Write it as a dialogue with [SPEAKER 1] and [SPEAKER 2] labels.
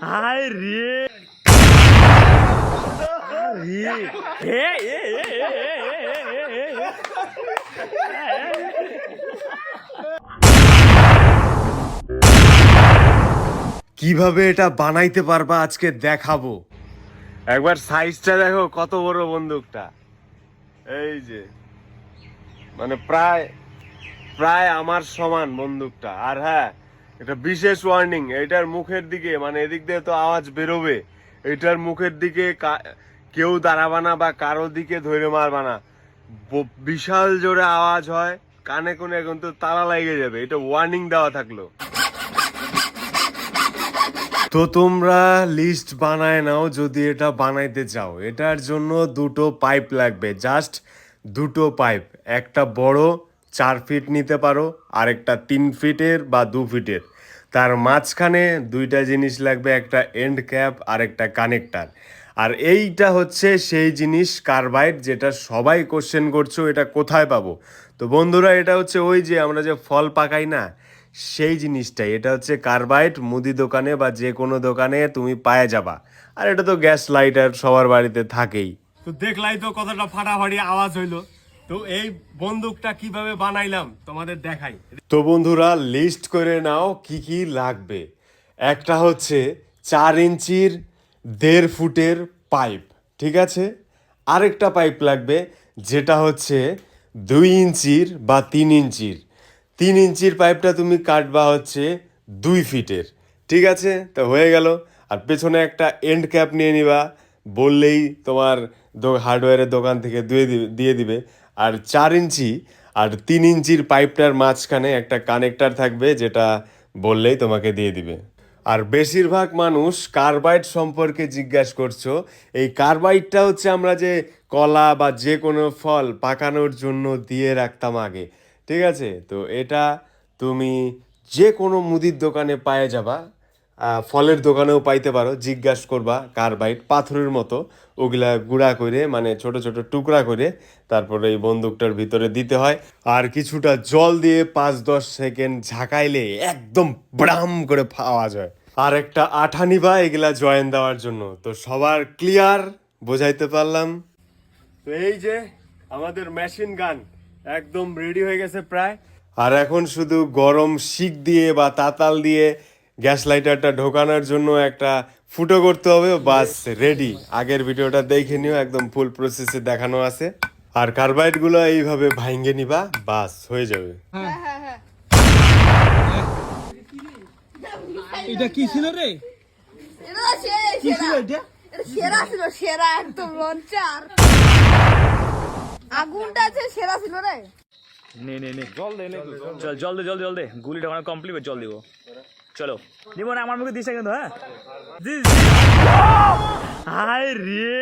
[SPEAKER 1] হায় রে
[SPEAKER 2] কীভাবে এটা বানাইতে পারবা আজকে দেখাবো একবার সাইজটা দেখো কত বড় বন্দুকটা এই যে মানে প্রায় প্রায় আমার সমান বন্দুকটা আর হ্যাঁ এটা বিশেষ ওয়ার্নিং এটার মুখের দিকে মানে এদিক দিয়ে তো আওয়াজ বেরোবে। এটার মুখের দিকে কেউ দাঁড়াবা না বা কারও দিকে ধরে মারবা না। বিশাল জোরে আওয়াজ হয়, কানে কোনে এখন তো তালা লেগে যাবে, এটা ওয়ার্নিং দেওয়া থাকল। তো তোমরা লিস্ট বানায় নাও, যদি এটা বানাইতে চাও। এটার জন্য দুটো পাইপ লাগবে জাস্ট দুটো পাইপ একটা বড় চার ফিট নিতে পারো আর একটা তিন ফিটের বা দু ফিটের। তার মাঝখানে দুইটা জিনিস লাগবে, একটা এন্ড ক্যাপ আর একটা কানেক্টার আর এইটা হচ্ছে সেই জিনিস কার্বাইড যেটা সবাই কোশ্চেন করছ, এটা কোথায় পাবো? তো বন্ধুরা, এটা হচ্ছে ওই যে আমরা যে ফল পাকাই না, সেই জিনিসটাই। এটা হচ্ছে কার্বাইড মুদি দোকানে বা যে কোনো দোকানে তুমি পায়ে যাবা। আর এটা তো গ্যাস লাইটার সবার বাড়িতে থাকেই। তো দেখলাই তো কতটা ফাটাফাটি আওয়াজ হইল। তো এই বন্দুকটা কীভাবে বানাইলাম তোমাদের দেখাই। তো বন্ধুরা লিস্ট করে নাও কি কি লাগবে। একটা হচ্ছে চার ইঞ্চির দেড় ফুটের পাইপ, ঠিক আছে? আরেকটা পাইপ লাগবে যেটা হচ্ছে দুই ইঞ্চির বা তিন ইঞ্চির। তিন ইঞ্চির পাইপটা তুমি কাটবা হচ্ছে দুই ফিটের, ঠিক আছে? তো হয়ে গেল। আর পেছনে একটা এন্ড ক্যাপ নিয়ে নিবা, বললেই তোমার হার্ডওয়্যারের দোকান থেকে দিয়ে দিবে দিয়ে দিবে। আর চার ইঞ্চি আর তিন ইঞ্চির পাইপটার মাঝখানে একটা কানেক্টার থাকবে যেটা বললেই তোমাকে দিয়ে দিবে। আর বেশিরভাগ মানুষ কার্বাইড সম্পর্কে জিজ্ঞাসা করছ, এই কার্বাইডটা হচ্ছে আমরা যে কলা বা যে কোনো ফল পাকানোর জন্য দিয়ে রাখতাম আগে, ঠিক আছে? তো এটা তুমি যে কোনো মুদির দোকানে পায়ে যাবা ফলের দোকানেও পাইতে পারো, জিজ্ঞাসা করবা কার্বাইড পাথরের মতো। ওগুলা গুঁড়া করে মানে ছোট ছোট টুকরা করে তারপরে এই বন্দুকটার ভিতরে দিতে হয়। আর কিছুটা জল দিয়ে পাঁচ দশ সেকেন্ড ঝাঁকাইলে একদম ব্রাম করে আওয়াজ হয় আর একটা আঠা নিবা, এগুলা জয়েন দেওয়ার জন্য। তো সবার ক্লিয়ার? বোঝাইতে পারলাম? তো এই যে আমাদের মেশিন গান, একদম রেডি হয়ে গেছে প্রায়। আর এখন শুধু গরম শিক দিয়ে বা তাতাল দিয়ে গ্যাস লাইটারটা ঢোকানোর জন্য একটা ফুটো করতে হবে বাস রেডি আগের ভিডিওটা দেখে নিও একদম ফুল প্রসেসে দেখানো আছে। আর কার্বাইডগুলো এইভাবে ভাঙ্গে নিবা বাস হয়ে যাবে।
[SPEAKER 3] এটা কি ছিল রে?
[SPEAKER 4] এটা
[SPEAKER 3] কি ছিল এটা?
[SPEAKER 4] এটা সেরা ছিল সেরা একদম লঞ্চার। আগুনটা আছে সেরা ছিল রে।
[SPEAKER 1] নে নে নে জল দে চল জল দে জল দে জল কমপ্লিট জল দিব। চলো। নিব না আমার মুখে দিস কিন্তু হ্যাঁ? দিস হায় রে